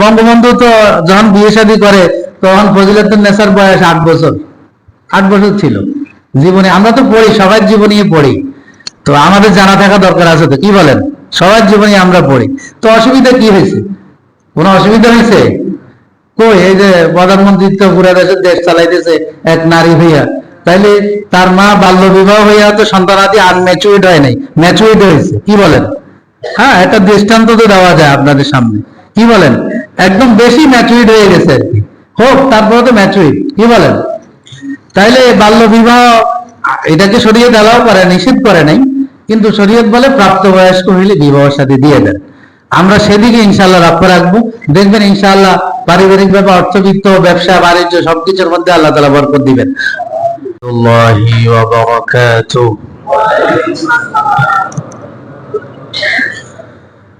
বঙ্গবন্ধু তো যখন বিয়ে শাদী করে, তখন ফজিলাতুন নেসার বয়স আট বছর। আট বছর ছিল। জীবনে আমরা তো পড়ি, সবার জীবনী পড়ি। তো আমাদের জানা থাকা দরকার আছে তো, কি বলেন? সবার জীবনী আমরা পড়ি। তো অসুবিধা কি হয়েছে? কোনো অসুবিধা হয়েছে? কই, এই যে প্রধানমন্ত্রী তো পুরা দেশের দেশ চালাইতেছে, এক নারী হইয়া। তাইলে তার মা বাল্য বিবাহ হইয়া তো সন্তানাদি আনম্যাচুইড হয় নাই। ম্যাচুইড হয়েছে, কি বলেন? হ্যাঁ একটা দৃষ্টান্ত তো দেওয়া যায় আপনাদের সামনে। কি বলেন? একদম বেশি ম্যাচুরিড হয়ে গেছে। হোক তারপরে তো ম্যাচুরিড কি বলেন? তাইলে বাল্য বিবাহ এটাকে শরীয়ত অ্যালাউ করে, নিষেধ করে নাই? কিন্তু শরীয়ত বলে প্রাপ্তবয়স্ক হইলে বিবাহের সাথে দিয়ে দেন। আমরা সেদিকে ইনশাল্লাহ লক্ষ্য রাখব। দেখবেন ইনশাল্লাহ পারিবারিক ব্যাপার, অর্থবিত্ত, ব্যবসা, বাণিজ্য, সবকিছুর মধ্যে আল্লাহ তালা বরকত দিবেন।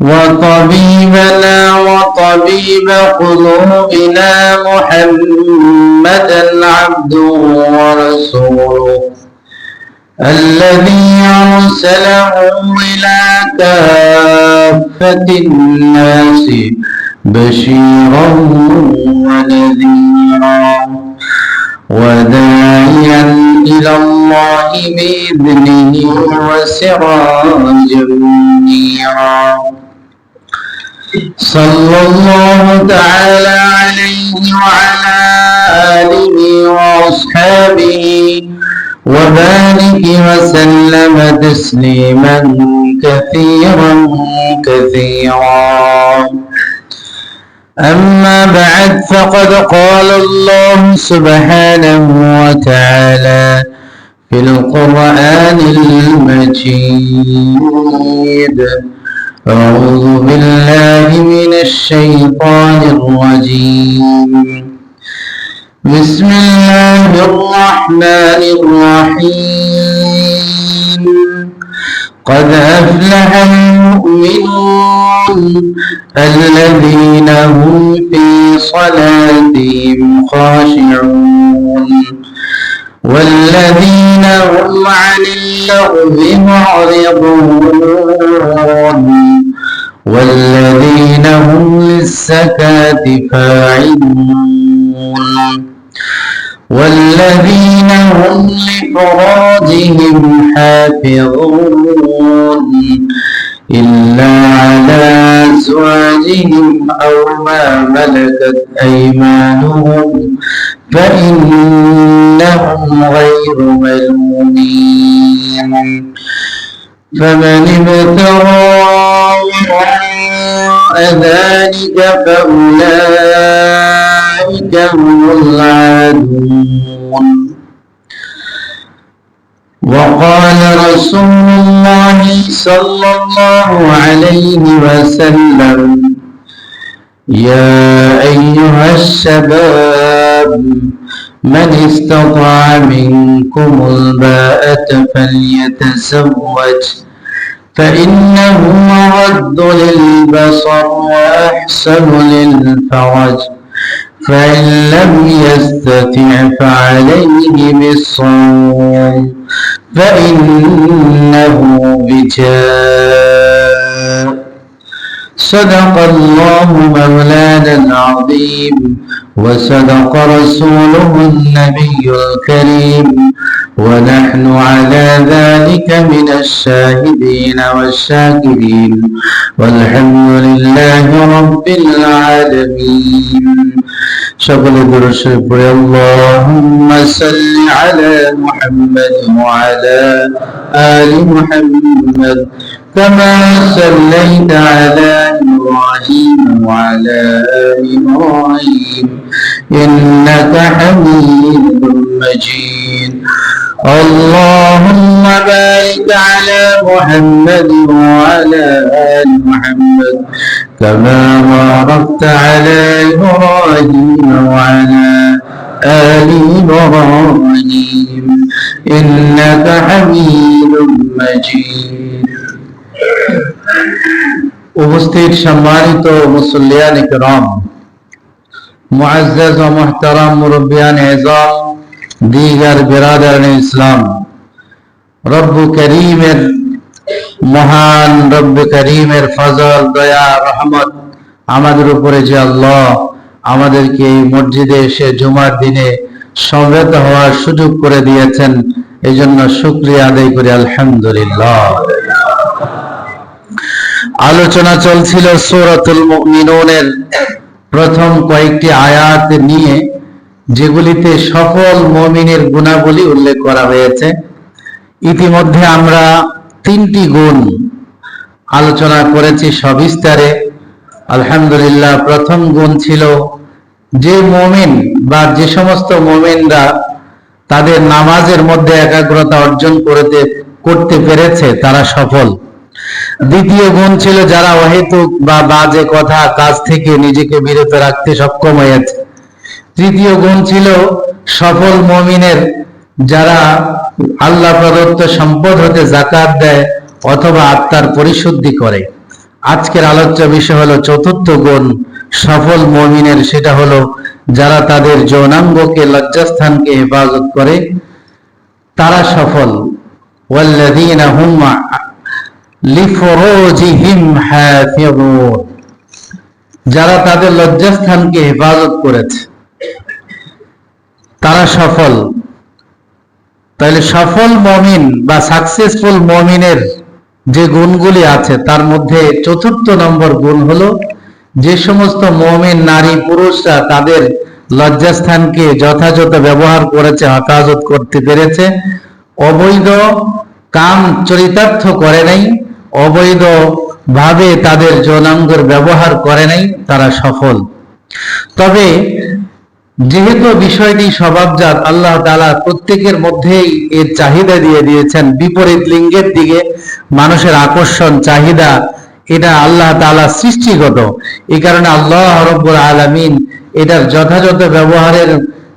وطبيبنا وطبيب قلوبنا محمدا عبده ورسوله الذي أرسله إلى كافة الناس بشيرا ونذيرا وداعيا إلى الله بإذنه وسراجا منيرا صلى الله تعالى عليه وعلى آله وأصحابه وبارك وسلم تسليما كثيرا كثيرا. أما بعد فقد قال الله سبحانه وتعالى في القرآن المجيد. أعوذ بالله من الشيطان الرجيم. بسم الله الرحمن الرحيم. قد أفلح المؤمنون الذين هم في صلاتهم خاشعون والذين هم عن اللغو معرضون. والذين هم للزكاة فاعلون. والذين هم لفروجهم حافظون. إلا على أزواجهم أو ما ملكت أيمانهم فإنهم غير ملومين. فمن ابتغى ذلك فأولئك هم العادون وقال رسول الله صلى الله عليه وسلم يا أيها الشباب من استطاع منكم الباءة فليتزوج. فإنه رد للبصر وأحسن للفرج. فإن لم يستطع فعليه بالصوم فإنه وجاء صدق الله مولانا العظيم. وصدق رسوله النبي الكريم. ونحن على ذلك من الشاهدين والشاكرين والحمد لله رب العالمين সকলে দরশে পড়ে আল্লাহুম্মা সাল্লি আলা মুহাম্মাদ ওয়া আলা আলি মুহাম্মাদ كما صليت على إبراهيم وعلى آل إبراهيم إنك حميد مجيد اللهم بارك على محمد وعلى آل محمد كما باركت على إبراهيم وعلى آل إبراهيم إنك حميد مجيد উপস্থিত সম্মানিত মুসল্লিয়ান ইকরাম মুআজ্জাজ ও মুহতারাম মুরব্বিয়ান এজাম দিগার বিরাদারান ইসলাম। রব্ব করিমের, মহান রব্ব করিমের ফজল, দয়া, রহমত আমাদের উপরে যে আল্লাহ আমাদেরকে এই মসজিদে এসে জুমার দিনে সমবেত হওয়ার সুযোগ করে দিয়েছেন এই জন্য শুক্রিয়া আদায় করি, আলহামদুলিল্লাহ। আলোচনা চলছিল সূরাতুল মুমিনুনের প্রথম কয়েকটি আয়াত নিয়ে। যেগুলিতে সকল মমিনের গুণাবলী উল্লেখ করা হয়েছে। ইতিমধ্যে আমরা তিনটি গুণ আলোচনা করেছি সবিস্তারে। আলহামদুলিল্লাহ, প্রথম গুণ ছিল যে মমিন বা যে সমস্ত মমিনরা তাদের নামাজের মধ্যে একাগ্রতা অর্জন করতে করতে পেরেছে, তারা সফল। দ্বিতীয় গুণ ছিল যারা অহেতুক বা বাজে কথা কাজ থেকে নিজেকে বিরত রাখতে সক্ষম হয়েছে। তৃতীয় গুণ ছিল সফল মমিনের, যারা আল্লাহ প্রদত্ত সম্পদ হতে জাকাত দেয় অথবা আত্মার পরিশুদ্ধি করে। আজকের আলোচ্য বিষয় হলো চতুর্থ গুণ সফল মমিনের, সেটা হলো যারা তাদের যৌনাঙ্গকে, লজ্জাস্থানকে হেফাজত করে, তারা সফল। যারা তাদের লজ্জাস্থানকে হেফাজত করেছে। তারা সফল। তাহলে সফল মমিন বা সাকসেসফুল মমিনের যে গুণগুলি আছে, তার মধ্যে চতুর্থ নম্বর গুণ হলো, যে সমস্ত মমিন, নারী, পুরুষরা তাদের লজ্জাস্থানকে যথাযথ ব্যবহার করেছে, হেফাজত করতে পেরেছে। অবৈধ কাম চরিতার্থ করে নাই অবৈধ ভাবে তাদের যৌনাঙ্গের ব্যবহার করে নাই, তারা সফল। তবে যেহেতু বিষয়টি স্বভাবজাত, আল্লাহ তাআলা প্রত্যেকের মধ্যেই এর চাহিদা দিয়ে দিয়েছেন। বিপরীত লিঙ্গের দিকে মানুষের আকর্ষণ, চাহিদা, এটা আল্লাহ তাআলা সৃষ্টিগত। এই কারণে আল্লাহ রব্বুল আলামিন এটার যথাযথ ব্যবহারের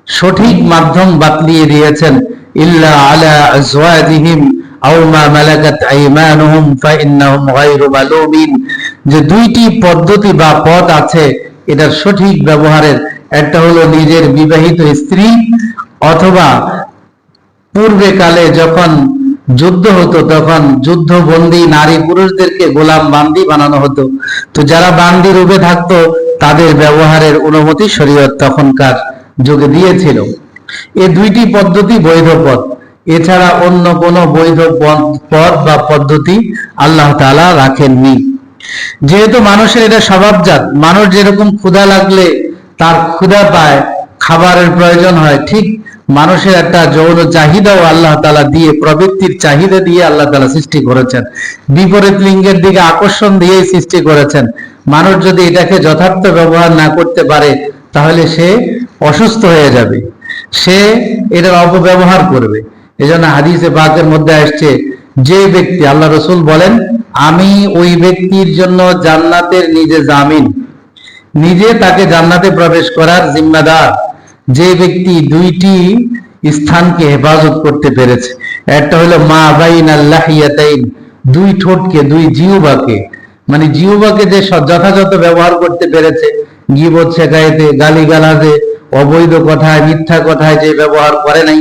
সঠিক মাধ্যম বাতলিয়ে দিয়েছেন। ইল্লা আলা আজওয়াজিহিম আও মালাকাত আইমানুহুম ফাইন্নাহুম গায়রু মালুমিন। যে দুইটি পদ্ধতি বা পথ আছে, এটার সঠিক ব্যবহারের একটা হলো নিজের বিবাহিত স্ত্রী অথবা পূর্বে কালে যখন যুদ্ধ হতো, তখন যুদ্ধবন্দী নারী পুরুষদেরকে গোলাম বান্দি বানানো হতো। তো যারা বান্দি রূপে থাকতো, তাদের ব্যবহারের অনুমতি শরীয়ত তখনকার যুগে দিয়েছিল। এ দুইটি পদ্ধতি বৈধ পথ। এছাড়া অন্য কোনো বৈধ পথ বা পদ্ধতি আল্লাহ তাআলা রাখেননি। যেহেতু মানুষের এটা স্বভাবজাত, মানুষ যেরকম ক্ষুধা লাগলে তার ক্ষুধা পায়, খাবারের প্রয়োজন হয়। ঠিক মানুষের একটা যৌন চাহিদাও আল্লাহ তালা দিয়ে, প্রবৃত্তির চাহিদা দিয়ে আল্লাহ তালা সৃষ্টি করেছেন। বিপরীত লিঙ্গের দিকে আকর্ষণ দিয়েই সৃষ্টি করেছেন। মানুষ যদি এটাকে যথার্থ ব্যবহার না করতে পারে, তাহলে সে অসুস্থ হয়ে যাবে। সে এটার অপব্যবহার করবে। এজন্য হাদিসে বাকের মধ্যে আসছে, যে ব্যক্তি, আল্লাহ রসুল বলেন, আমি ওই ব্যক্তির জন্য জান্নাতের নিজে জামিন নিজে তাকে জান্নাতে প্রবেশ করার জিম্মাদার। যে ব্যক্তি দুইটি স্থানকে হেফাজত করতে পেরেছে, একটা হলো মা বাইন আল্লাহিয়াতাইন দুই ঠোঁটকে, দুই জিউবাকে মানে জিউবাকে যে যথাযথ ব্যবহার করতে পেরেছে, গিবত শেখাইতে গালি গালাজে অবৈধ কথায়, মিথ্যা কথায় যে ব্যবহার করে নাই।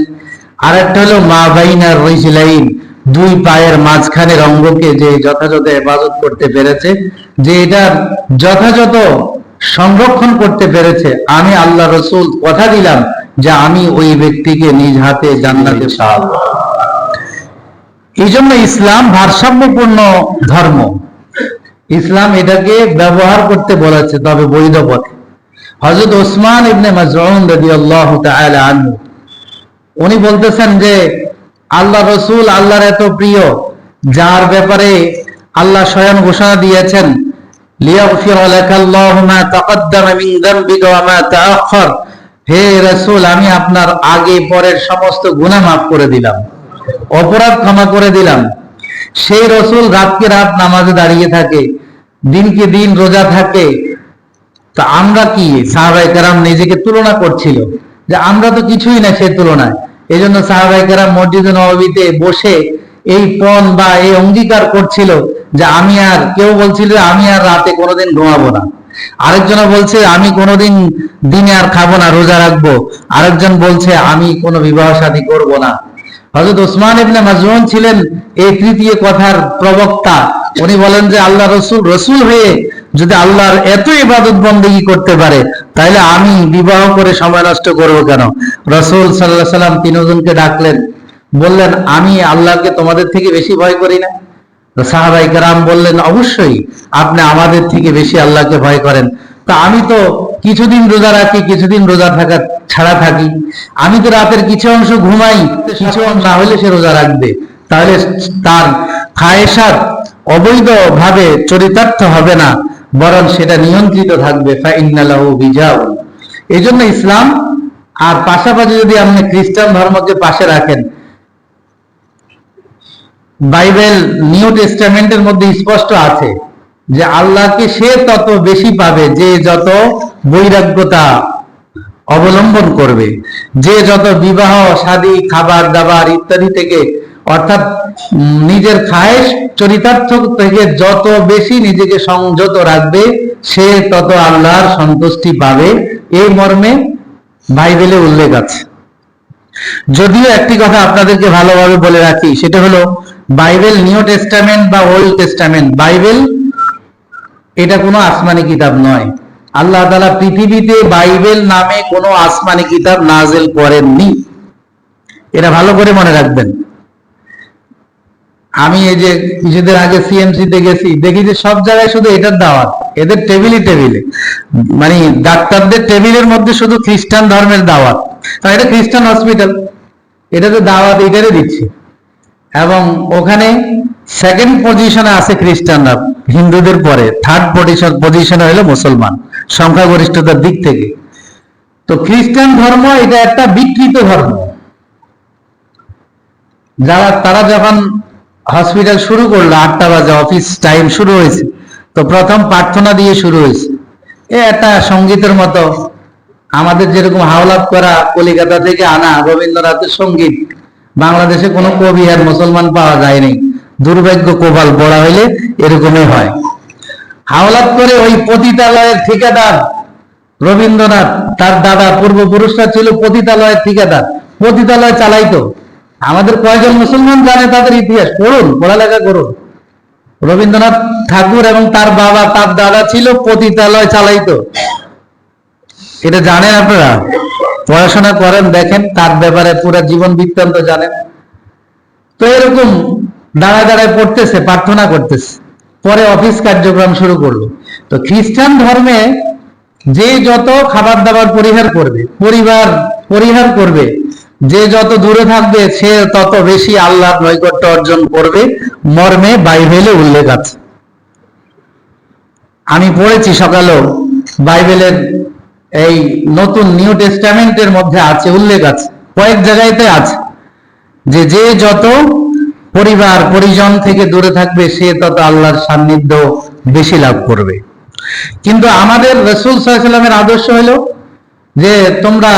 আর একটা হলো মা বাইনার রইসিলাইন দুই পায়ের মাঝখানের অঙ্গকে যে যথাযথ হেফাজত করতে পেরেছে, যে এটার যথাযথ সংরক্ষণ করতে পেরেছে। আমি আল্লাহ রসুল কথা দিলাম যে আমি ওই ব্যক্তিকে নিজ হাতে জান্নাতে সাহায্য এই জন্য ইসলাম ভারসাম্যপূর্ণ ধর্ম। ইসলাম এটাকে ব্যবহার করতে বলেছে, তবে বৈধ পথে। হযরত ওসমান ইবনে আনহু, উনি বলতেছেন যে, আল্লাহ রসুল আল্লাহর এত প্রিয়, যার ব্যাপারে আল্লাহ স্বয়ং ঘোষণা দিয়েছেন লিয়াগফির লাকাল্লাহু মা তাকদ্দামা মিন যামবিকা ওয়া মা তাআখার হে রাসূল, আমি আপনার আগে পরের সমস্ত গুনাহ মাফ করে দিলাম, অপরাধ ক্ষমা করে দিলাম। সেই রসুল রাতকে রাত নামাজে দাঁড়িয়ে থাকে, দিনকে দিন রোজা থাকে। তা আমরা কি? সাহাবাই কারাম নিজেকে তুলনা করছিল যে আমরা তো কিছুই না সে তুলনায়। এই জন্য সাহাবাই কারাম মসজিদ নবীতে বসে এই পণ বা এই অঙ্গীকার করছিল যে আমি আর, কেউ বলছিল আমি আর রাতে কোনোদিন ঘুমাবো না। আরেকজন বলছে, আমি কোনোদিন দিনে আর খাব না, রোজা রাখব। আরেকজন বলছে, আমি কোনো বিবাহ শাদী করব না। হযরত ওসমান ইবনে মাজউন ছিলেন এই তৃতীয় কথার প্রবক্তা। উনি বলেন যে, আল্লাহ রসুল রসুল হয়ে যদি আল্লাহর এত ইবাদত বন্দেগি করতে পারে তাহলে আমি বিবাহ করে সময় নষ্ট করব কেন? রসুল সাল্লাহ সাল্লাম তিনজনকে ডাকলেন। বললেন, আমি আল্লাহকে তোমাদের থেকে বেশি ভয় করি না। সাহাবাই কেরাম বললেন, অবশ্যই, আপনি আমাদের থেকে বেশি আল্লাহকে ভয় করেন। তা আমি তো কিছুদিন রোজা রাখি, কিছুদিন রোজা থাকা ছাড়া থাকি। আমি তো রাতের কিছু অংশ ঘুমাই, কিছু অংশ না হলে সে রোজা রাখবে। তাহলে তার খায়েসাত অবৈধ ভাবে চরিতার্থ হবে না, বরং সেটা নিয়ন্ত্রিত থাকবে। এই জন্য ইসলাম, আর পাশাপাশি যদি আপনি খ্রিস্টান ধর্মকে পাশে রাখেন বাইবেল নিউ টেস্টামেন্টের মধ্যে স্পষ্ট আছে যে আল্লাহকে সে তত বেশি পাবে, যে যত বৈরাগ্যতা অবলম্বন করবে, যে যত বিবাহ, শাদী, খাবার দাবার ইত্যাদি থেকে, অর্থাৎ নিজের খায়েশ চরিতার্থ থেকে যত বেশি নিজেকে সংযত রাখবে, সে তত আল্লাহর সন্তুষ্টি পাবে। এই মর্মে বাইবেলে উল্লেখ আছে। যদিও একটি কথা আপনাদেরকে ভালোভাবে বলে রাখি, সেটা হলো বাইবেল, নিউ টেস্টামেন্ট বা ওল্ড টেস্টামেন্ট? বাইবেল, এটা কোনো আসমানি কিতাব নয়। আল্লাহ তালা পৃথিবীতে বাইবেল নামে কোনো আসমানি কিতাব নাজেল করেননি। এটা ভালো করে মনে রাখবেন। আমি এই যে কিছুদিন আগে সিএমসি তে গেছি, দেখি যে সব জায়গায় শুধু এটার দাওয়াত, এদের টেবিলে টেবিলে। মানে ডাক্তারদের টেবিলের মধ্যে শুধু খ্রিস্টান ধর্মের দাওয়াত। এটা খ্রিস্টান হসপিটাল, এটাতে দাওয়াত এটারে দিচ্ছে। এবং ওখানে সেকেন্ড পজিশনে আছে খ্রিস্টানরা, হিন্দুদের পরে। থার্ড পজিশন পজিশনে হলো মুসলমান, সংখ্যাগরিষ্ঠতার দিক থেকে। তো খ্রিস্টান ধর্ম এটা একটা বিকৃত ধর্ম। যারা, তারা যখন হসপিটাল শুরু করল, আটটা বাজে অফিস টাইম শুরু হয়েছে, তো প্রথম প্রার্থনা দিয়ে শুরু হয়েছে। এ একটা সঙ্গীতের মতো। আমাদের যেরকম হাওলাত করা কলিকাতা থেকে আনা রবীন্দ্রনাথের সংগীত বাংলাদেশে কোনো কবি আর মুসলমান পাওয়া যায়নি। দুর্ভাগ্য কোপাল বড়া হইলে এরকমই হয়। হাওলাত করে ওই পতিতালয়ের ঠিকাদার রবীন্দ্রনাথ, তার দাদা পূর্বপুরুষরা ছিল পতিতালয়ের ঠিকাদার। পতিতালয় চালাইতো। আমাদের কয়জন মুসলমান জানে তাদের ইতিহাস? পড়ুন, পড়ালেখা করুন। রবীন্দ্রনাথ ঠাকুর এবং তার বাবা, তার দাদা ছিল পতিতালয় চালাইতো। এটা জানেন আপনারা? পড়াশোনা করেন, দেখেন, তার ব্যাপারে পুরো জীবন বৃত্তান্ত জানেন। তো এরকম দাঁড়ায় দাঁড়ায় পড়তেছে, প্রার্থনা করতেছে। পরে অফিস কার্যক্রম শুরু করল। তো খ্রিস্টান ধর্মে যে যত খাবার দাবার পরিহার করবে, পরিবার পরিহার করবে, যে যত দূরে থাকবে, সে তত বেশি আল্লাহর নৈকট্য অর্জন করবে, মর্মে বাইবেলে উল্লেখ আছে। আমি পড়েছি সকালেও বাইবেলের এই নতুন নিউ টেস্টামেন্টের মধ্যে আছে, উল্লেখ আছে, কয়েক জায়গায়তে আছে। যে যে যত পরিবার, পরিজন থেকে দূরে থাকবে, সে তত আল্লাহর সান্নিধ্য বেশি লাভ করবে। কিন্তু আমাদের রসুল সাল্লামের আদর্শ হলো যে, তোমরা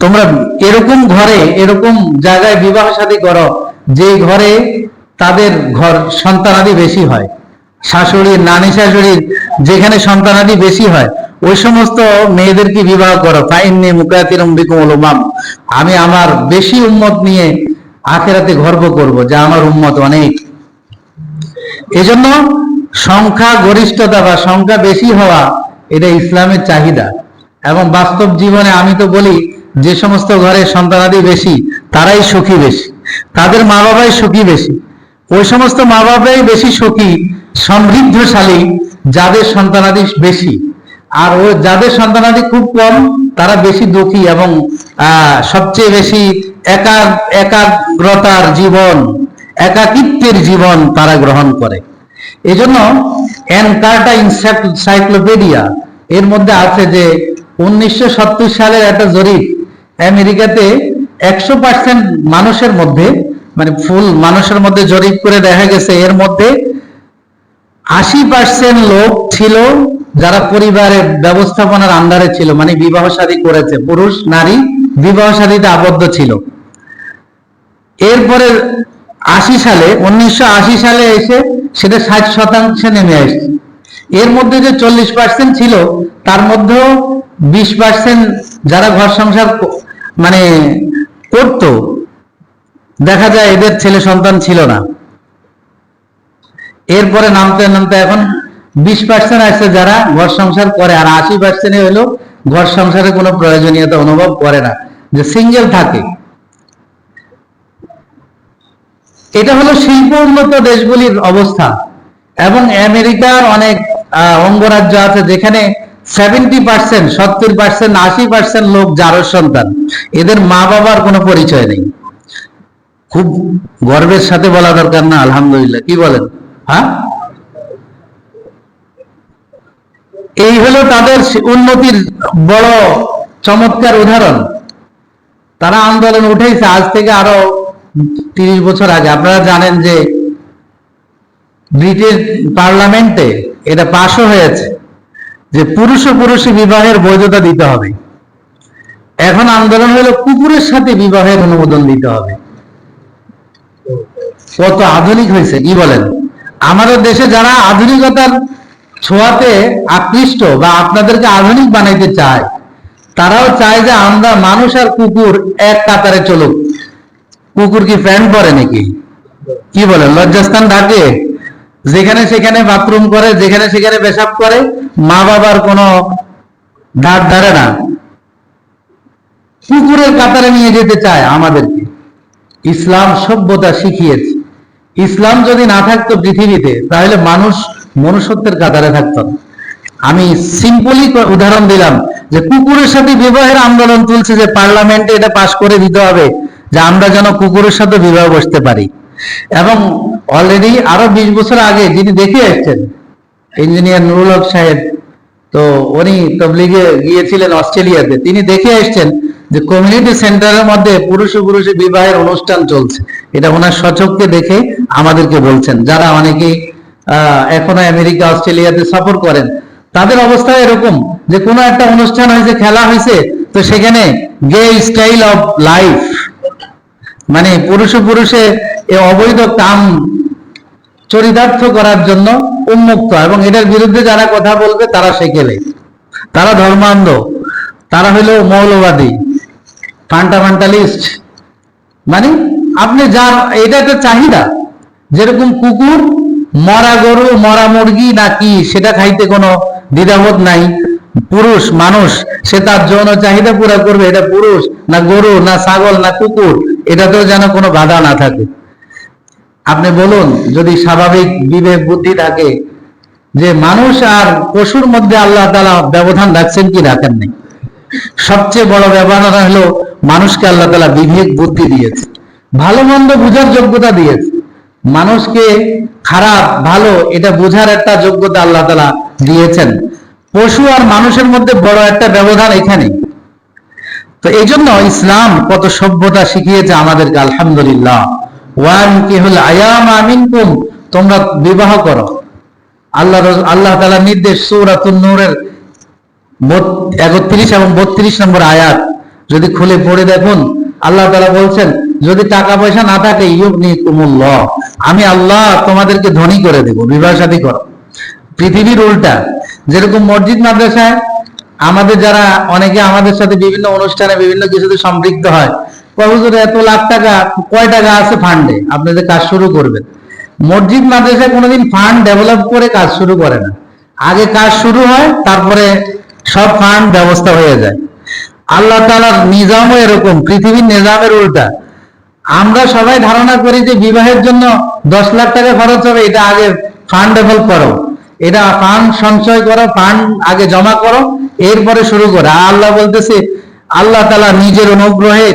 তোমরা এরকম ঘরে, এরকম জায়গায় বিবাহ শাদী করো যে ঘরে তাদের ঘর সন্তানাদি বেশি হয়। শাশুড়ির, নানি শাশুড়ির যেখানে সন্তানাদি বেশি হয়, ওই সমস্ত মেয়েদেরকে বিবাহ করো? ফাইন্নী মুকাথিরুম বিকুমুল উমাম আমি আমার বেশি উম্মত নিয়ে আখেরাতে গর্ব করব, যে আমার উম্মত অনেক। এজন্য সংখ্যা, গরিষ্ঠতা বা সংখ্যা বেশি হওয়া এটা ইসলামের চাহিদা। এবং বাস্তব জীবনে আমি তো বলি, যে সমস্ত ঘরে সন্তানাদি বেশি, তারাই সুখী বেশি। তাদের মা বাবাই সুখী বেশি। ওই সমস্ত মা বাবাই বেশি সুখী, সমৃদ্ধশালী, যাদের সন্তানাদি বেশি। আর ও যাদের সন্তানাদি খুব কম, তারা বেশি দুঃখী এবং সবচেয়ে বেশি একা একাগ্রতার জীবন, একাকিত্বের জীবন তারা গ্রহণ করে। এজন্য এনকার্টা ইনসাইক্লোপিডিয়া এর মধ্যে আছে যে, উনিশশো সত্তর সালের একটা জরিপ, আমেরিকাতে একশো পার্সেন্ট মানুষের মধ্যে মানে ফুল মানুষের মধ্যে জরিপ করে দেখা গেছে, এর মধ্যে আশি পার্সেন্ট লোক ছিল যারা পরিবারের ব্যবস্থাপনার আন্ডারে ছিল মানে বিবাহ শাদী করেছে, পুরুষ, নারী, বিবাহ শাদীতে আবদ্ধ ছিল। এরপরে আশি সালে, উনিশশো আশি সালে এসে সেটা ষাট শতাংশে নেমে আসছে। এর মধ্যে যে চল্লিশ পার্সেন্ট ছিল, তার মধ্যেও বিশ পার্সেন্ট যারা ঘর সংসার মানে করতো দেখা যায় এদের ছেলে সন্তান ছিল না। এরপরে নামতে নামতে এখন বিশ পার্সেন্ট আছে যারা ঘর সংসার করে আর আশি পার্সেন্ট হলো ঘর সংসারে কোনো প্রয়োজনীয়তা অনুভব করে না, যে সিঙ্গেল থাকে। এটা হলো শিল্প উন্নত দেশগুলির অবস্থা এবং আমেরিকার অনেক অঙ্গরাজ্য আছে যেখানে সেভেন্টি পার্সেন্ট সত্তর পার্সেন্ট আশি পার্সেন্ট লোক যারও সন্তান। এদের মা বাবার কোনো পরিচয় নেই। খুব গর্বের সাথে বলা দরকার না, আলহামদুলিল্লাহ। কি বলেন? হ্যাঁ? এই হলো তাদের উন্নতির বড় চমৎকার উদাহরণ। তারা আন্দোলন উঠেছে আজ থেকে আরও তিরিশ বছর আগে। আপনারা জানেন যে ব্রিটিশ পার্লামেন্টে এটা পাশও হয়েছে যে পুরুষ ও পুরুষে বিবাহের বৈধতা দিতে হবে। এখন আন্দোলন হলো কুকুরের সাথে বিবাহের অনুমোদন দিতে হবে। কত আধুনিক হয়েছে, কি বলেন? আমাদের দেশে যারা আধুনিকতার ছোঁয়াতে আকৃষ্ট বা আপনাদেরকে আধুনিক বানাইতে চায়, তারাও চায় যে আমরা মানুষ আর কুকুর এক কাতারে চলুক। কুকুর কি প্যান্ট পরে নাকি? কি বলেন, লজ্জাস্থান ঢাকে যেখানে সেখানে বাথরুম করে, যেখানে সেখানে পেশাব করে, মা বাবার কোনো ধার ধারে না। কুকুরের কাতারে নিয়ে যেতে চায় আমাদেরকে। ইসলাম সভ্যতা শিখিয়েছে। ইসলাম যদি না থাকতো পৃথিবীতে, তাহলে মানুষ মনুষ্যত্বের কাতারে থাকত আমি সিম্পলি উদাহরণ দিলাম যে কুকুরের সাথে বিবাহের আন্দোলন তুলছে যে পার্লামেন্টে এটা পাশ করে দিতে হবে, যে আমরা যেন কুকুরের সাথে বিবাহ বসতে পারি। এবং অলরেডি আরও বিশ বছর আগে যিনি দেখে এসছেন ইঞ্জিনিয়ার নুরুল হক সাহেব, তো উনি তবলিগে গিয়েছিলেন অস্ট্রেলিয়াতে, তিনি দেখে এসছেন যে কমিউনিটি সেন্টারের মধ্যে পুরুষ ও পুরুষের বিবাহের অনুষ্ঠান চলছে। এটা ওনার সচককে দেখে আমাদেরকে বলছেন। যারা অনেকে এখনও আমেরিকা, অস্ট্রেলিয়াতে সফর করেন, তাদের অবস্থা এরকম যে কোনো একটা অনুষ্ঠান হয়েছে, খেলা হয়েছে, তো সেখানে গে স্টাইল অফ লাইফ মানে পুরুষে পুরুষে এ অবৈধ কাম চরিতার্থ করার জন্য উন্মুক্ত, এবং এটার বিরুদ্ধে যারা কথা বলবে, তারা সেকেলে। তারা ধর্মান্ধ। তারা হলো মৌলবাদী। ফান্ডামেন্টালিস্ট। মানে আপনি যার, এটা একটা চাহিদা। যেরকম কুকুর, মরা গরু, মরা মুরগি নাকি সেটা খাইতে কোনো দ্বিধাবোধ নাই। পুরুষ, মানুষ, সে তার যৌন চাহিদা পুরো করবে, এটা পুরুষ না গরু, না ছাগল, না কুকুর, এটাতেও যেন কোনো বাধা না থাকে। আপনি বলুন, যদি স্বাভাবিক বিবেক বুদ্ধি থাকে যে মানুষ আর পশুর মধ্যে আল্লাহ তালা ব্যবধান রাখছেন কি রাখেন নাই? সবচেয়ে বড় ব্যবধান হলো মানুষকে আল্লাহ তালা বিবেক বুদ্ধি দিয়েছে, ভালো মন্দ বোঝার যোগ্যতা দিয়েছে। মানুষকে খারাপ, ভালো এটা বোঝার একটা যোগ্যতা আল্লাহ তালা দিয়েছেন। পশু আর মানুষের মধ্যে বড় একটা ব্যবধান এখানে। তো এই জন্য ইসলাম কত সভ্যতা শিখিয়েছে আমাদেরকে, আলহামদুলিল্লাহ। ওয়ান কি হল আয়াম আমিনকুম তোমরা বিবাহ করো। আল্লাহ আল্লাহ তালা নির্দেশ সৌরাতুন নূরের একত্রিশ এবং বত্রিশ নম্বর আয়াত। যদি খুলে পড়ে দেখুন, আল্লাহ তালা বলছেন, যদি টাকা পয়সা না থাকে ইউবনি কুমুল্লাহ আমি আল্লাহ তোমাদেরকে ধনী করে দেব বিবাহ সাথী করো। পৃথিবীর উল্টা, যেরকম মসজিদ মাদ্রাসায় আমাদের যারা, অনেকে আমাদের সাথে বিভিন্ন অনুষ্ঠানে বিভিন্ন কিছুতে সম্পৃক্ত হয়, কয় এত লাখ টাকা, কয় টাকা আছে ফান্ডে আপনাদের কাজ শুরু করবেন। মসজিদ মাদ্রাসায় কোনোদিন ফান্ড ডেভেলপ করে কাজ শুরু করে না। আগে কাজ শুরু হয়, তারপরে সব ফান্ড ব্যবস্থা হয়ে যায়। আল্লাহ তালার নিজামও এরকম, পৃথিবীর নিজামের উল্টা। আমরা সবাই ধারণা করি যে বিবাহের জন্য দশ লাখ টাকা খরচ হবে, এটা আগে ফান্ড ডেভেলপ করো। এটা ফান্ড সঞ্চয় করো, ফান্ড আগে জমা করো, এরপরে শুরু করো। আল্লাহ বলতেছে, আল্লাহ তালা নিজের অনুগ্রহে